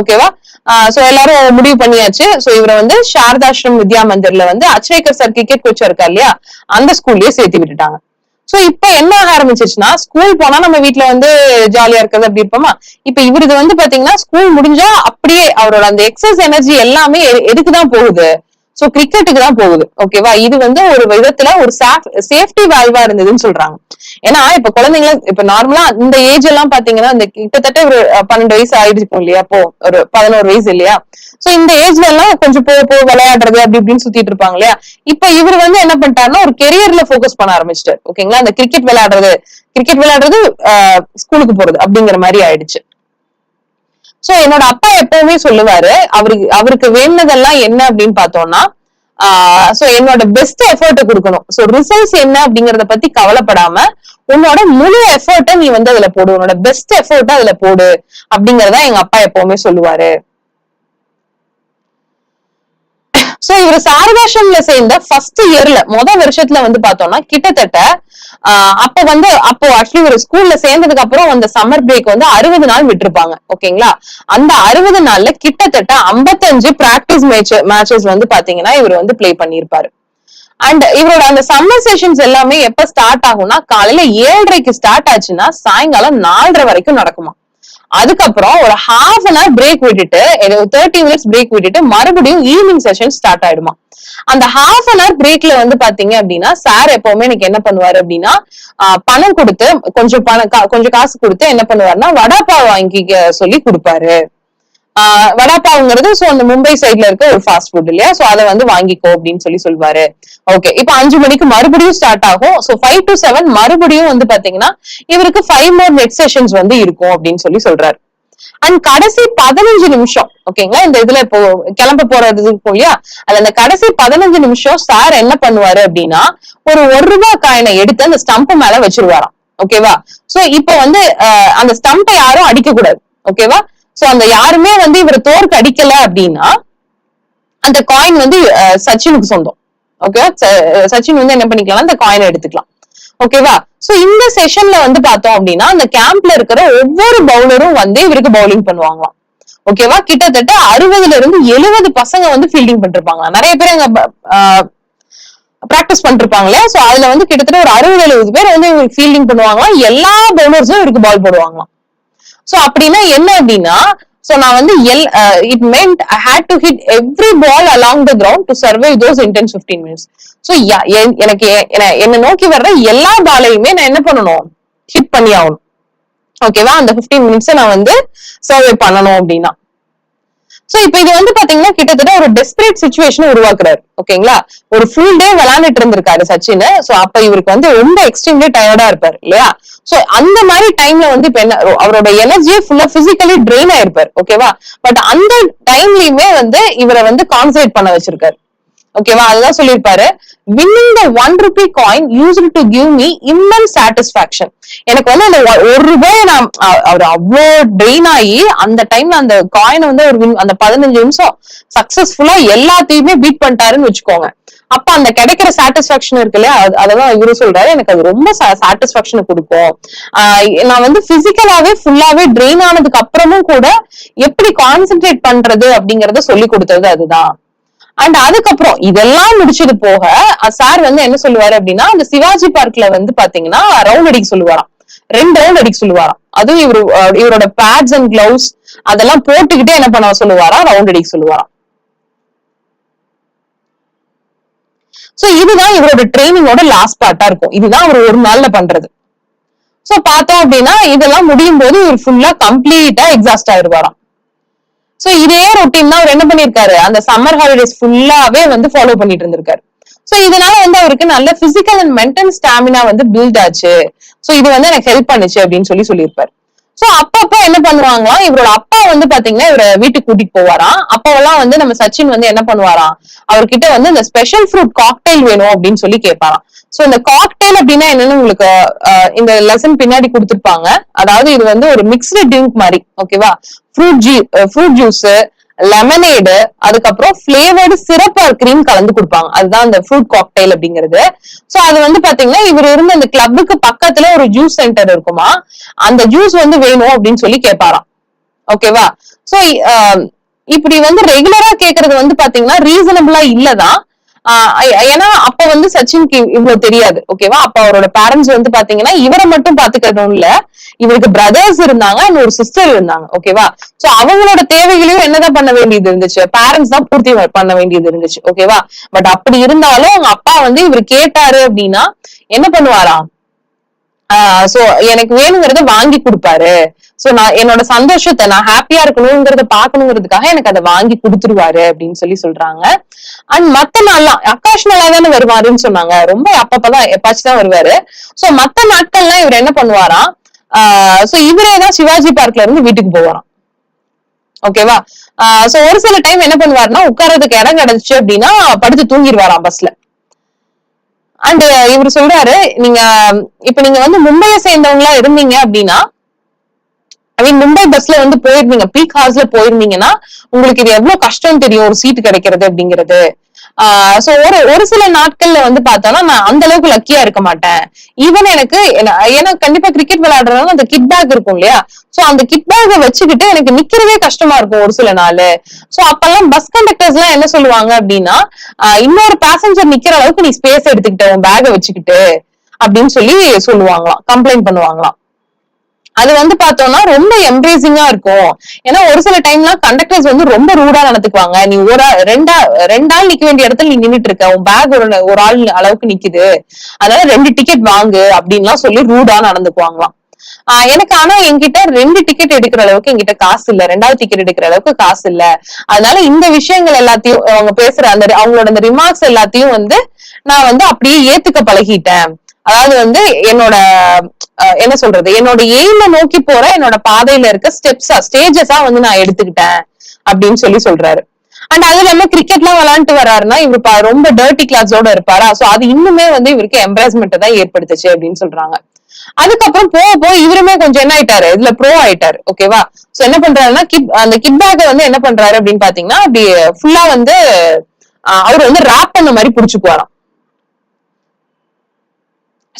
ஓகேவா சோ எல்லாரும் முடிவு பண்ணியாச்சு. சோ இவரை வந்து சாரதாஷ்ரம் வித்யா மந்திர்ல வந்து அச்ரேகர் சார் கிரிக்கெட் கோச்சா இருக்கா இல்லையா? அந்த ஸ்கூல்லயே சேர்த்து விட்டுட்டாங்க. சோ இப்ப என்ன ஆக ஆரம்பிச்சிருச்சுன்னா ஸ்கூல் போனா நம்ம வீட்டுல வந்து ஜாலியா இருக்கிறது அப்படி இருப்போமா? இப்ப இவருக்கு வந்து பாத்தீங்கன்னா ஸ்கூல் முடிஞ்சா அப்படியே அவரோட அந்த எக்ஸஸ் எனர்ஜி எல்லாமே எதுக்குதான் போகுது. சோ கிரிக்கெட்டுக்கு தான் போகுது. ஓகேவா இது வந்து ஒரு விதத்துல ஒரு சேஃப்டி வால்வா இருந்ததுன்னு சொல்றாங்க. ஏன்னா இப்ப குழந்தைங்கள இப்ப நார்மலா இந்த ஏஜ் எல்லாம் பாத்தீங்கன்னா இந்த கிட்டத்தட்ட ஒரு பன்னெண்டு வயசு ஆயிடுச்சு இல்லையா? அப்போ ஒரு பதினோரு வயசு இல்லையா? சோ இந்த ஏஜ்ல எல்லாம் கொஞ்சம் போ போ விளையாடுறது அப்படி இப்படின்னு சுத்திட்டு இருப்பாங்க இல்லையா? இப்ப இவர் வந்து என்ன பண்ணிட்டாருன்னா ஒரு கெரியர்ல போக்கஸ் பண்ண ஆரம்பிச்சிட்டாரு. ஓகேங்களா அந்த கிரிக்கெட் விளையாடுறது. கிரிக்கெட் விளையாடுறது ஸ்கூலுக்கு போறது அப்படிங்கிற மாதிரி ஆயிடுச்சு. சோ என்னோட அப்பா எப்பவுமே சொல்லுவாரு அவருக்கு அவருக்கு வேணுனதெல்லாம் என்ன அப்படின்னு பார்த்தோம்னா சோ என்னோட பெஸ்ட் எஃபர்ட் கொடுக்கணும். சோ ரிசல்ட்ஸ் என்ன அப்படிங்கறத பத்தி கவலைப்படாம உன்னோட முழு எஃபர்ட்டை நீ வந்து அதுல போடு. உன்னோட பெஸ்ட் எஃபர்ட்டை அதுல போடு அப்படிங்கறத எங்க அப்பா எப்பவுமே சொல்லுவாரு. சோ இவர் சாரதாசிரம்ல சேர்ந்த ஃபர்ஸ்ட் இயர்ல முத வருஷத்துல வந்து பார்த்தோம்னா கிட்டத்தட்ட அப்ப வந்து அப்போ ஆக்சுவலி ஒரு ஸ்கூல்ல சேர்ந்ததுக்கு அப்புறம் அந்த சம்மர் பிரேக் வந்து அறுபது நாள் விட்டுருப்பாங்க. ஓகேங்களா? அந்த அறுபது நாள்ல கிட்டத்தட்ட 55 பிராக்டிஸ் மேட்ச் மேட்சஸ் வந்து பாத்தீங்கன்னா இவர் வந்து ப்ளே பண்ணியிருப்பாரு. அண்ட் இவரோட அந்த சம்மர் செஷன்ஸ் எல்லாமே எப்ப ஸ்டார்ட் ஆகும்னா காலையில ஏழரைக்கு ஸ்டார்ட் ஆச்சுன்னா சாயங்காலம் நாலரை வரைக்கும் நடக்குமா அதுக்கப்புறம் ஒரு ஹாஃப் அன் ஹவர் பிரேக் விட்டுட்டு தேர்ட்டி மினிட்ஸ் பிரேக் விட்டுட்டு மறுபடியும் ஈவினிங் செஷன் ஸ்டார்ட் ஆயிடுமா. அந்த ஹாஃப் அன் ஹவர் பிரேக்ல வந்து பாத்தீங்க அப்படின்னா சார் எப்பவுமே எனக்கு என்ன பண்ணுவாரு அப்படின்னா பணம் கொடுத்து கொஞ்சம் பணம் கா- கொஞ்சம் காசு கொடுத்து என்ன பண்ணுவாருன்னா வடாப்பாவ் வாங்கிக்க சொல்லி கொடுப்பாரு. ஆஹ் வடாப்பாவுங்கிறது சோ அந்த மும்பை சைடுல இருக்க ஒரு ஃபாஸ்ட் ஃபுட் இல்லையா? சோ அதை வந்து வாங்கிக்கோ அப்படின்னு சொல்லி சொல்வாரு. ஓகே இப்ப அஞ்சு மணிக்கு மறுபடியும் ஸ்டார்ட் ஆகும். சோ ஃபைவ் டு செவன் மறுபடியும் வந்து பாத்தீங்கன்னா இவருக்கு ஃபைவ் மோர் நெட் செஷன்ஸ் வந்து இருக்கும் அப்படின்னு சொல்லி சொல்றாரு. அண்ட் கடைசி பதினஞ்சு நிமிஷம் ஓகேங்களா இந்த இதுல இப்போ கிளம்ப போறது இருக்கும் இல்லையா? அதுல அந்த கடைசி பதினஞ்சு நிமிஷம் சார் என்ன பண்ணுவாரு அப்படின்னா ஒரு ஒரு ரூபாய் காயினை எடுத்து அந்த ஸ்டம்ப் மேல வச்சிருவாராம். ஓகேவா சோ இப்போ வந்து அந்த ஸ்டம்பை யாரும் அடிக்க கூடாது ஓகேவா சோ அந்த யாருமே வந்து இவர் தோற்க அடிக்கல அப்படின்னா அந்த காயின் வந்து சச்சினுக்கு சொந்தம். ஓகேவா சச்சின் வந்து என்ன பண்ணிக்கலாம்? அந்த காயினை எடுத்துக்கலாம். ஓகேவா சோ இந்த செஷன்ல வந்து பார்த்தோம் அப்படின்னா அந்த கேம்ப்ல இருக்கிற ஒவ்வொரு பவுலரும் வந்து இவருக்கு பவுலிங் பண்ணுவாங்களாம். ஓகேவா கிட்டத்தட்ட அறுபதுல இருந்து எழுபது பசங்க வந்து ஃபீல்டிங் பண்ணிருப்பாங்க நிறைய பேர் அங்க ப்ராக்டிஸ் பண்ணிருப்பாங்களே. சோ அதுல வந்து கிட்டத்தட்ட ஒரு அறுபது எழுபது பேர் வந்து இவருக்கு ஃபீல்டிங் பண்ணுவாங்களாம். எல்லா பவுலர்ஸும் இவருக்கு பால் போடுவாங்களாம். சோ அப்படின்னா என்ன அப்படின்னா சோ நான் வந்து எல் it மென்ட் I hate to hit every ball along the ground to survive those intense fifteen minutes so எனக்கு என்ன- நோக்கி வர்ற எல்லா பாலையுமே நான் என்ன பண்ணணும்? ஹிட் பண்ணி ஆகணும். ஓகேவா அந்த 15 மினிட்ஸ் நான் வந்து சர்வே பண்ணணும் அப்படின்னா. சோ இப்போ இது வந்து பாத்தீங்கன்னா கிட்டத்தட்ட ஒரு டெஸ்பரேட் சுச்சுவேஷன் உருவாக்குறாரு. ஓகேங்களா ஒரு ஃபுல் டே விளையாண்டுட்டு இருந்திருக்காரு சச்சின் சோ அப்ப இவருக்கு வந்து ரொம்ப எக்ஸ்ட்ரீம்லி டயர்டா இருப்பாரு இல்லையா? சோ அந்த மாதிரி டைம்ல வந்து இப்ப என்ன அவரோட எனர்ஜியே ஃபுல்லா பிசிக்கலி ட்ரெயின் ஆயிருப்பார் ஓகேவா பட் அந்த டைம்லயுமே வந்து இவரை வந்து கான்சன்ட்ரேட் பண்ண வச்சிருக்காரு. ஓகேவா அதுதான் சொல்லியிருப்பாரு. Winning the one rupee coin use to give me immense satisfaction எனக்கு வந்து அந்த ஒரு ரூபாய் நான் அவர் அவ்வளோ ட்ரெயின் ஆகி அந்த டைம்ல அந்த காயினை வந்து ஒரு அந்த பதினஞ்சு நிமிஷம் சக்சஸ்ஃபுல்லா எல்லாத்தையுமே பீட் பண்ணிட்டாருன்னு வச்சுக்கோங்க. அப்ப அந்த கிடைக்கிற சாட்டிஸ்பாக்சன் இருக்கு இல்லையா? அததான் இவரு சொல்றாரு. எனக்கு அது ரொம்ப சாட்டிஸ்பாக்சன் கொடுக்கும். ஆஹ் நான் வந்து பிசிக்கலாவே ஃபுல்லாவே ட்ரெயின் ஆனதுக்கு அப்புறமும் கூட எப்படி கான்சென்ட்ரேட் பண்றது அப்படிங்கறத சொல்லி கொடுத்தது அதுதான். அண்ட் அதுக்கப்புறம் இதெல்லாம் முடிச்சது போக சார் வந்து என்ன சொல்லுவாரு அப்படின்னா அந்த சிவாஜி பார்க்ல வந்து பாத்தீங்கன்னா ரவுண்ட் அடிக்க சொல்லுவாராம். ரெண்டு ரவுண்ட் அடிக்க சொல்லுவாராம். அதுவும் இவரு இவரோட பேட்ஸ் அண்ட் கிளவுஸ் அதெல்லாம் போட்டுக்கிட்டே என்ன பண்ண சொல்லுவாராம்? ரவுண்ட் அடிக்க சொல்லுவாராம். சோ இதுதான் இவரோட ட்ரைனிங்கோட லாஸ்ட் பார்ட்டா இருக்கும். இதுதான் அவர் ஒரு நாள்ல பண்றது. சோ பார்த்தோம் அப்படின்னா இதெல்லாம் முடியும் போது இவர் ஃபுல்லா கம்ப்ளீட்டா எக்ஸாஸ்ட் ஆயிருவாராம். சோ இதே ரொட்டீன் தான் அவர் என்ன பண்ணிருக்காரு அந்த சம்மர் ஹாலிடேஸ் ஃபுல்லாவே வந்து ஃபாலோ பண்ணிட்டு இருந்திருக்காரு. சோ இதனால வந்து அவருக்கு நல்ல பிசிக்கல் அண்ட் மென்டல் ஸ்டாமினா வந்து பில்ட் ஆச்சு. சோ இது வந்து எனக்கு ஹெல்ப் பண்ணுச்சு அப்படின்னு சொல்லி சொல்லியிருப்பாரு. சோ அப்பப்போ என்ன பண்ணுவாங்களாம் இவரோட அப்பா வந்து பாத்தீங்கன்னா இவரை வீட்டுக்கு கூட்டிட்டு போவாராம். அப்பவெல்லாம் வந்து நம்ம சச்சின் வந்து என்ன பண்ணுவாராம்? அவர்கிட்ட வந்து இந்த ஸ்பெஷல் ஃப்ரூட் காக்டெயில் வேணும் அப்படின்னு சொல்லி கேட்பாராம். சோ இந்த காக்டெயில் அப்படின்னா என்னன்னு உங்களுக்கு இந்த லெசன் பின்னாடி கொடுத்துருப்பாங்க. அதாவது இது வந்து ஒரு மிக்ஸ்டு ட்ரிங்க் மாதிரி ஓகேவா fruit zoo fruit juice lemonade அதுக்கப்புறம் ஃபிளேவர்டு சிரப் ஆர் கிரீம் கலந்து கொடுப்பாங்க. அதுதான் அந்த ஃப்ரூட் காக்டெயில் அப்படிங்கிறது. சோ அது வந்து பாத்தீங்கன்னா இவர் இருந்த அந்த கிளப்புக்கு பக்கத்துல ஒரு ஜூஸ் சென்டர் இருக்குமா? அந்த ஜூஸ் வந்து வேணும் அப்படின்னு சொல்லி கேட்பாராம். ஓகேவா சோ இப்படி வந்து ரெகுலரா கேக்குறது வந்து பாத்தீங்கன்னா ரீசனபிளா இல்லதான். ஏன்னா அப்ப வந்து சச்சின்க்கு இவ்வளவு தெரியாது ஓகேவா அப்ப அவரோட பேரண்ட்ஸ் வந்து பாத்தீங்கன்னா இவரை மட்டும் பாத்துக்கணும் இல்ல. இவருக்கு பிரதர்ஸ் இருந்தாங்க and ஒரு சிஸ்டர் இருந்தாங்க ஓகேவா சோ அவங்களோட தேவைகளையும் என்னதான் பண்ண வேண்டியது இருந்துச்சு? பேரண்ட்ஸ் தான் பூர்த்தி பண்ண வேண்டியது இருந்துச்சு ஓகேவா பட் அப்படி இருந்தாலும் அவங்க அப்பா வந்து இவர் கேட்டாரு அப்படின்னா என்ன பண்ணுவாராம்? சோ எனக்கு வேணுங்கிறத வாங்கி கொடுப்பாரு. சோ நான் என்னோட சந்தோஷத்தை நான் ஹாப்பியா இருக்கணுங்கிறத பாக்கணுங்கிறதுக்காக எனக்கு அதை வாங்கி கொடுத்துருவாரு அப்படின்னு சொல்லி சொல்றாங்க. அண்ட் மத்த நாள்லாம் ஆகாஷ் நாளா தானே வருவாருன்னு சொன்னாங்க. ரொம்ப அப்பப்பதான் எப்பாச்சும் தான் வருவாரு. சோ மத்த நாட்கள்லாம் இவர் என்ன பண்ணுவாராம் சோ இவரே தான் சிவாஜி பார்க்ல இருந்து வீட்டுக்கு போவாராம். ஓகேவா சோ ஒரு சில டைம் என்ன பண்ணுவாருன்னா உட்கார்றதுக்கு இடம் கிடைச்சு அப்படின்னா படுத்து தூங்கிடுவாராம் பஸ்ல அண்ட் uh, இவர் சொல்றாரு நீங்க இப்ப நீங்க வந்து மும்பையை சேர்ந்தவங்களா இருந்தீங்க அப்படின்னா ஐ மீன் மும்பை பஸ்ல வந்து போயிருந்தீங்க பீக் ஹார்ஸ்ல போயிருந்தீங்கன்னா உங்களுக்கு இது எவ்வளவு கஷ்டம் தெரியும் ஒரு சீட் கிடைக்கிறது அப்படிங்கிறது. சோ ஒரு ஒரு சில நாட்கள்ல வந்து பார்த்தோம்னா நான் அந்த அளவுக்கு லக்கியா இருக்க மாட்டேன். ஈவன் எனக்கு ஏன்னா கண்டிப்பா கிரிக்கெட் விளையாடுறதுனால அந்த கிட் பேக் இருக்கும் இல்லையா? சோ அந்த கிட் பேக்கை வச்சுக்கிட்டு எனக்கு நிக்கிறதே கஷ்டமா இருக்கும் ஒரு சில நாள். சோ அப்பெல்லாம் பஸ் கண்டக்டர்ஸ் எல்லாம் என்ன சொல்லுவாங்க அப்படின்னா இன்னொரு பேசஞ்சர் நிக்கிற அளவுக்கு நீ ஸ்பேஸ் எடுத்துக்கிட்ட உன் பேக்கை வச்சுக்கிட்டு அப்படின்னு சொல்லி சொல்லுவாங்களாம் கம்ப்ளைண்ட் பண்ணுவாங்களாம். அது வந்து பார்த்தோம்னா ரொம்ப எம்ப்ரேசிங்கா இருக்கும். ஏன்னா ஒரு சில டைம்லாம் கண்டக்டர்ஸ் வந்து ரொம்ப ரூடா நடந்துக்குவாங்க. நீ ஒரு ரெண்டா ரெண்டு ஆள் நிக்க வேண்டிய இடத்துல நீ நின்னுட்டு இருக்க. உன் பேக் ஒரு ஒரு ஆள் அளவுக்கு நிக்குது. அதனால ரெண்டு டிக்கெட் வாங்கு அப்படின்லாம் சொல்லி ரூடா நடந்துக்குவாங்களாம். ஆஹ் எனக்கு ஆனா என்கிட்ட ரெண்டு டிக்கெட் எடுக்கிற அளவுக்கு என்கிட்ட காசு இல்ல. ரெண்டாவது டிக்கெட் எடுக்கிற அளவுக்கு காசு இல்ல. அதனால இந்த விஷயங்கள் எல்லாத்தையும் அவங்க பேசுற அந்த அவங்களோட அந்த ரிமார்க்ஸ் எல்லாத்தையும் வந்து நான் வந்து அப்படியே ஏத்துக்க பழகிட்டேன். அதாவது வந்து என்னோட என்ன சொல்றது? என்னோட எய்ம நோக்கி போற என்னோட பாதையில இருக்க ஸ்டெப்ஸா ஸ்டேஜஸா வந்து நான் எடுத்துக்கிட்டேன் அப்படின்னு சொல்லி சொல்றாரு. அண்ட் அது இல்லாம கிரிக்கெட்லாம் விளையாண்டுட்டு வராருன்னா இவர் ரொம்ப டர்ட்டி கிளாஸோட இருப்பாரா? சோ அது இன்னுமே வந்து இவருக்கு எம்ப்ராஸ்மெண்ட் தான் ஏற்படுத்துச்சு அப்படின்னு சொல்றாங்க. அதுக்கப்புறம் போக போக இவருமே கொஞ்சம் என்ன ஆயிட்டாரு? இதுல ப்ரோ ஆயிட்டாரு. ஓகேவா சோ என்ன பண்றாருன்னா கிட் அந்த கிட் வந்து என்ன பண்றாரு அப்படின்னு பாத்தீங்கன்னா அப்படி ஃபுல்லா வந்து அவர் வந்து ராப் பண்ண மாதிரி புடிச்சுக்குவாராம்.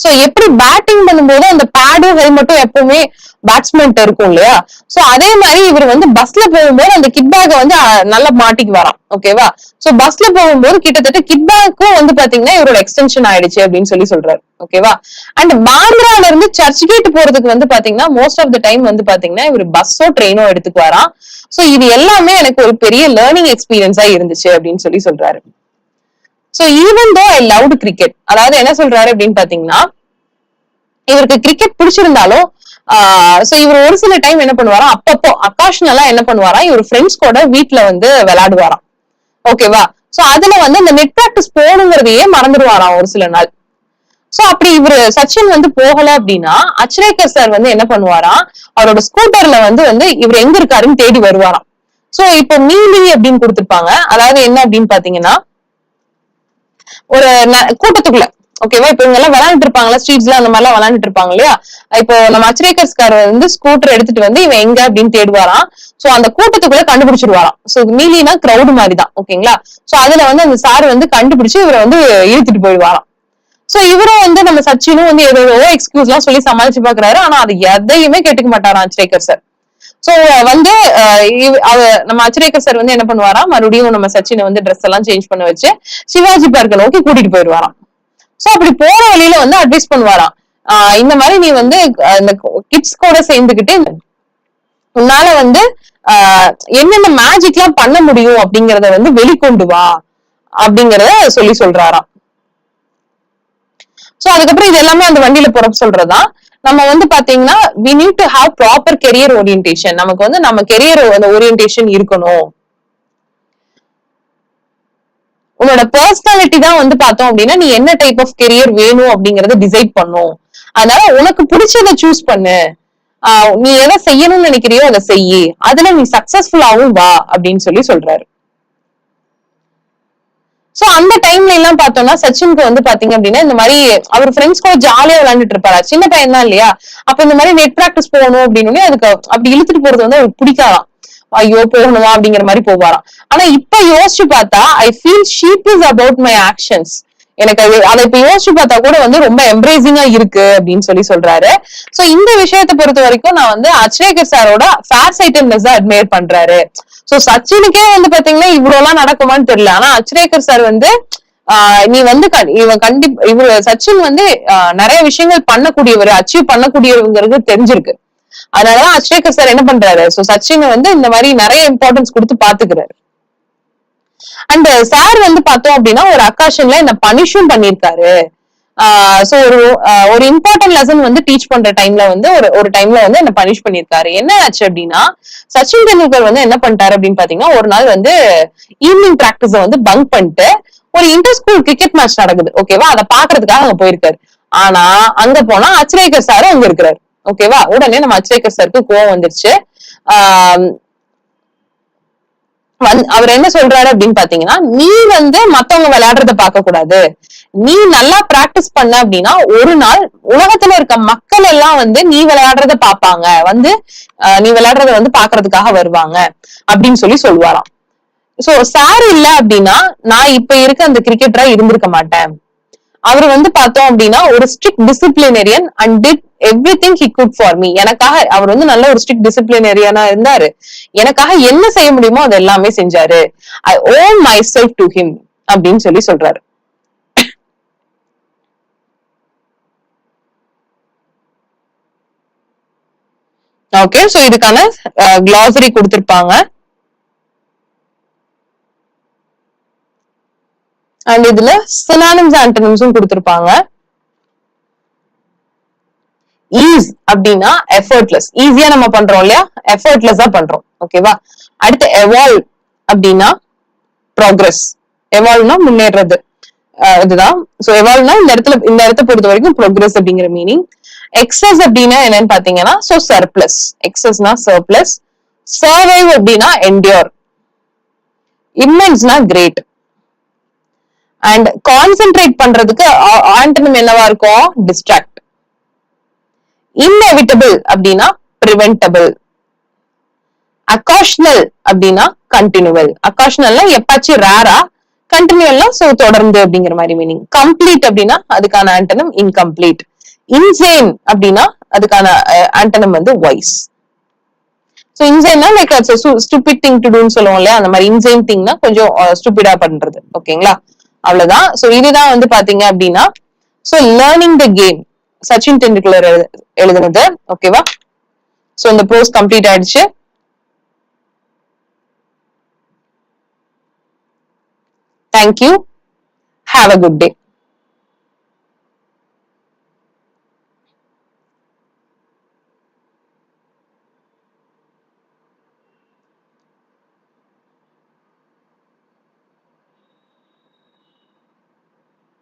சோ எப்படி பேட்டிங் பண்ணும்போது அந்த பேடும் ஹெல்மெட்டும் எப்பவுமே பேட்ஸ்மேன் இருக்கும் இல்லையா? சோ அதே மாதிரி இவர் வந்து பஸ்ல போகும்போது அந்த கிட் பேக்கை வந்து நல்லா மாட்டிக்கு வரான். ஓகேவா சோ பஸ்ல போகும்போது கிட்டத்தட்ட கிட் பேக்கும் வந்து பாத்தீங்கன்னா இவரோட எக்ஸ்டென்ஷன் ஆயிடுச்சு அப்படின்னு சொல்லி சொல்றாரு. ஓகேவா அண்ட் பாந்திரால இருந்து சர்ச் கேட் போறதுக்கு வந்து பாத்தீங்கன்னா மோஸ்ட் ஆஃப் த டைம் வந்து பாத்தீங்கன்னா இவர் பஸ்ஸோ ட்ரெயினோ எடுத்துக்கு வரான் சோ இது எல்லாமே எனக்கு ஒரு பெரிய லேர்னிங் எக்ஸ்பீரியன்ஸா இருந்துச்சு அப்படின்னு சொல்லி சொல்றாரு. சோ ஈவன் தோ ஐ லவ்டு கிரிக்கெட் அதாவது என்ன சொல்றாரு அப்படின்னு பாத்தீங்கன்னா இவருக்கு கிரிக்கெட் பிடிச்சிருந்தாலும் சோ இவர் ஒரு சில டைம் என்ன பண்ணுவாரா அப்பப்போ அக்காஷனலா என்ன பண்ணுவாரா இவர் ஃப்ரெண்ட்ஸ் கூட வீட்டுல வந்து விளையாடுவாராம். ஓகேவா சோ அதுல வந்து இந்த நெட் பிராக்டிஸ் போகணுங்கிறதையே மறந்துடுவாராம் ஒரு சில நாள். சோ அப்படி இவரு சச்சின் வந்து போகல அப்படின்னா அச்சரேக்கர் சார் வந்து என்ன பண்ணுவாராம் அவரோட ஸ்கூட்டர்ல வந்து வந்து இவர் எங்க இருக்காருன்னு தேடி வருவாராம். சோ இப்போ மீலி அப்படின்னு கொடுத்திருப்பாங்க. அதாவது என்ன அப்படின்னு பாத்தீங்கன்னா ஒரு கூட்டத்துக்குள்ள. ஓகேவா இப்ப இவங்க எல்லாம் விளையாண்டுட்டு இருப்பாங்களா ஸ்ட்ரீட்ஸ்ல அந்த மாதிரி எல்லாம் விளையாண்டுட்டு இருப்பாங்க இல்லையா? இப்போ நம்ம அச்சரேக்கர்ஸ்கார் வந்து ஸ்கூட்டர் எடுத்துட்டு வந்து இவன் எங்க அப்படின்னு தேடுவாராம். சோ அந்த கூட்டத்துக்குள்ள கண்டுபிடிச்சிருவாராம். சோ மீலினா கிரௌடு மாதிரி தான் ஓகேங்களா சோ அதுல வந்து அந்த சார் வந்து கண்டுபிடிச்சு இவரை வந்து இழுத்துட்டு போயிடுவாராம். சோ இவரும் வந்து நம்ம சச்சினும் வந்து ஏதோ எக்ஸ்கியூஸ் எல்லாம் சொல்லி சமாளிச்சு பாக்குறாரு ஆனா அது எதையுமே கேட்டுக்க மாட்டாராம் அச்சரேக்கர் சார் சோ வந்து நம்ம அச்சரேக்கர் சார் வந்து என்ன பண்ணுவாரா மறுபடியும் நம்ம சச்சினை வந்து ட்ரெஸ் எல்லாம் சேஞ்ச் பண்ண வச்சு சிவாஜி பார்க்க நோக்கி கூட்டிட்டு போயிடுவாராம். சோ அப்படி போற வழியில வந்து அட்வைஸ் பண்ணுவாராம். இந்த மாதிரி நீ வந்து இந்த கிட்ஸ் கூட சேர்ந்துகிட்டு உன்னால வந்து ஆஹ் என்னென்ன மேஜிக் எல்லாம் பண்ண முடியும் அப்படிங்கறத வந்து வெளிக்கொண்டு வா அப்படிங்கறத சொல்லி சொல்றாராம். சோ அதுக்கப்புறம் இது எல்லாமே அந்த வண்டியில போறப்ப சொல்றதுதான். நம்ம வந்து பாத்தீங்கன்னா we need to have proper career orientation நமக்கு வந்து நம்ம கெரியர் அந்த ஓரியன்டேஷன் இருக்கணும். உன்னோட பர்சனாலிட்டி தான் வந்து பார்த்தோம் அப்படின்னா நீ என்ன டைப் ஆஃப் கெரியர் வேணும் அப்படிங்கறத டிசைட் பண்ணும். அதனால உனக்கு பிடிச்சத சூஸ் பண்ணு. நீ எதை செய்யணும்னு நினைக்கிறியோ அதை செய்யி. அதுல நீ சக்சஸ்ஃபுல்லாவும் வா அப்படின்னு சொல்லி சொல்றாரு. சோ அந்த டைம்ல எல்லாம் பார்த்தோம்னா சச்சினுக்கு வந்து பாத்தீங்க அப்படின்னா இந்த மாதிரி அவர் ஃப்ரெண்ட்ஸ் கூட ஜாலியா விளையாண்டுட்டு இருப்பாரா? சின்ன பையன் தான் இல்லையா? அப்ப இந்த மாதிரி நெட் பிராக்டிஸ் போகணும் அப்படின்னு அதுக்கு அப்படி இழுத்துட்டு போறது வந்து அவருக்கு பிடிக்காதாம். ஐயோ போகணுமா அப்படிங்கிற மாதிரி போவாராம். ஆனா இப்ப யோசிச்சு பார்த்தா I feel sheep is about my actions எனக்கு அது அதை இப்ப யோசிச்சு பார்த்தா கூட வந்து ரொம்ப எம்ப்ரேசிங்கா இருக்கு அப்படின்னு சொல்லி சொல்றாரு. சோ இந்த விஷயத்தை பொறுத்த வரைக்கும் நான் வந்து அச்சேகர் சாரோட ஃபேர் சைட்டட்னஸ் தான் அட்மையர் பண்றாரு. சோ சச்சினுக்கே வந்து பாத்தீங்கன்னா இவ்வளவு எல்லாம் நடக்குமான்னு தெரியல. ஆனா அச்சரேகர் சார் வந்து ஆஹ் நீ வந்து கண்- இவன் கண்டிப்பா இவ சச்சின் வந்து ஆஹ் நிறைய விஷயங்கள் பண்ணக்கூடியவர் அச்சீவ் பண்ணக்கூடியவங்கிறது தெரிஞ்சிருக்கு. அதனாலதான் அச்சரேகர் சார் என்ன பண்றாரு? சோ சச்சின் வந்து இந்த மாதிரி நிறைய இம்பார்ட்டன்ஸ் கொடுத்து பாத்துக்கிறாரு அண்ட் சார் வந்து பார்த்தோம் அப்படின்னா ஒரு அக்காஷன்ல என்ன பனிஷும் பண்ணிருக்காரு சோ ஒரு ஒரு இம்பார்ட்டன்ட் லெசன் வந்து டீச் பண்ற டைம்ல வந்து ஒரு ஒரு டைம்ல வந்து என்ன பனிஷ் பண்ணிருக்காரு என்ன ஆச்சு அப்படின்னா சச்சின் டெண்டுல்கர் வந்து என்ன பண்ணிட்டாரு அப்படின்னு பாத்தீங்கன்னா ஒரு நாள் வந்து ஈவினிங் பிராக்டிஸ வந்து பங்க் பண்ணிட்டு ஒரு இன்டர் ஸ்கூல் கிரிக்கெட் மேட்ச் நடக்குது. ஓகேவா அதை பாக்குறதுக்காக அங்க போயிருக்காரு. ஆனா அங்க போனா அச்சரேகர் சாரும் அங்க இருக்கிறாரு. ஓகேவா உடனே நம்ம அச்சரேகர் சாருக்கு கோவம் வந்துருச்சு. ஆஹ் அவர் என்ன சொல்றாரு அப்படின்னு பாத்தீங்கன்னா நீ வந்து மத்தவங்க விளையாடுறத பார்க்க கூடாது நீ நல்லா பிராக்டிஸ் பண்ண அப்படின்னா ஒரு நாள் உலகத்துல இருக்க மக்கள் எல்லாம் வந்து நீ விளையாடுறத பாப்பாங்க வந்து நீ விளையாடுறத வந்து பாக்குறதுக்காக வருவாங்க அப்படின்னு சொல்லி சொல்லுவாராம். சோ சார் இல்ல அப்படின்னா நான் இப்ப இருக்க அந்த கிரிக்கெட்டரா இருந்திருக்க மாட்டேன். அவர் வந்து பார்த்தோம் அப்படின்னா ஒரு strict disciplinarian and did everything he could for me எனக்காக அவர் வந்து நல்ல ஒரு ஸ்ட்ரிக்ட் டிசிப்ளினரியனா இருந்தாரு. எனக்காக என்ன செய்ய முடியுமோ அது எல்லாமே செஞ்சாரு. I own myself to him அப்படின்னு சொல்லி சொல்றாரு. ஓகே சோ இதுக்கான uh, கிளாசரி கொடுத்திருப்பாங்க. அண்ட் இதுல சினானிம்ஸ் ஆண்டனிம்ஸும் கொடுத்திருப்பாங்க. ஈஸ் அப்படின்னா எஃபர்ட்லெஸ் ஈஸியா நம்ம பண்றோம் இல்லையா? எஃபர்ட்லெஸ்ஸா பண்றோம். ஓகேவா அடுத்து எவால்வ் அப்படின்னா ப்ராக்ரஸ் எவால்வ்னா முன்னேறது. இதுதான். சோ எவால்வ்னா இந்த இடத்துல இந்த இடத்த பொறுத்த வரைக்கும் ப்ரோக்ரஸ் அப்படிங்கிற மீனிங் எக்ஸஸ் அப்படின்னா என்னன்னு பாத்தீங்கன்னா சோ சர்ப்ளஸ் எக்ஸஸ்னா சர்ப்ளஸ் சர்வைவ் அப்படின்னா என்டியோர் இம்மென்ஸ்னா கிரேட் அண்ட் கான்சென்ட்ரேட் பண்றதுக்கு ஆண்டனம் என்னவா இருக்கும்? டிஸ்ட்ராக்ட் இன்எவிட்டபிள் அப்படின்னா ப்ரிவென்டபிள் அக்காஷனல் அப்படின்னா கண்டினியூவல் அக்காஷனல்னா எப்பாச்சும் ரேரா கண்டினியூவல்னா சோ தொடர்ந்து அப்படிங்கிற மாதிரி மீனிங் கம்ப்ளீட் அப்படின்னா அதுக்கான ஆண்டனம் இன்கம்ப்ளீட் இன்சேன் அப்படின்னா அதுக்கான ஆண்டனம் வந்து வைஸ் சோ இன்சைன்னா லைக் ஸ்டூபிட் திங் டு டூன்னு சொல்லுவோம் இல்லையா? அந்த மாதிரி இன்சைன் திங்னா கொஞ்சம் ஸ்டூபிடா பண்றது. ஓகேங்களா அவ்வளவுதான். சோ இதுதான் வந்து பாத்தீங்க அப்படின்னா so learning the game Sachin Tendulkar எழுதுனது. ஓகேவா சோ இந்த ப்ரோஸ் கம்ப்ளீட் ஆயிடுச்சு. Thank you have a good day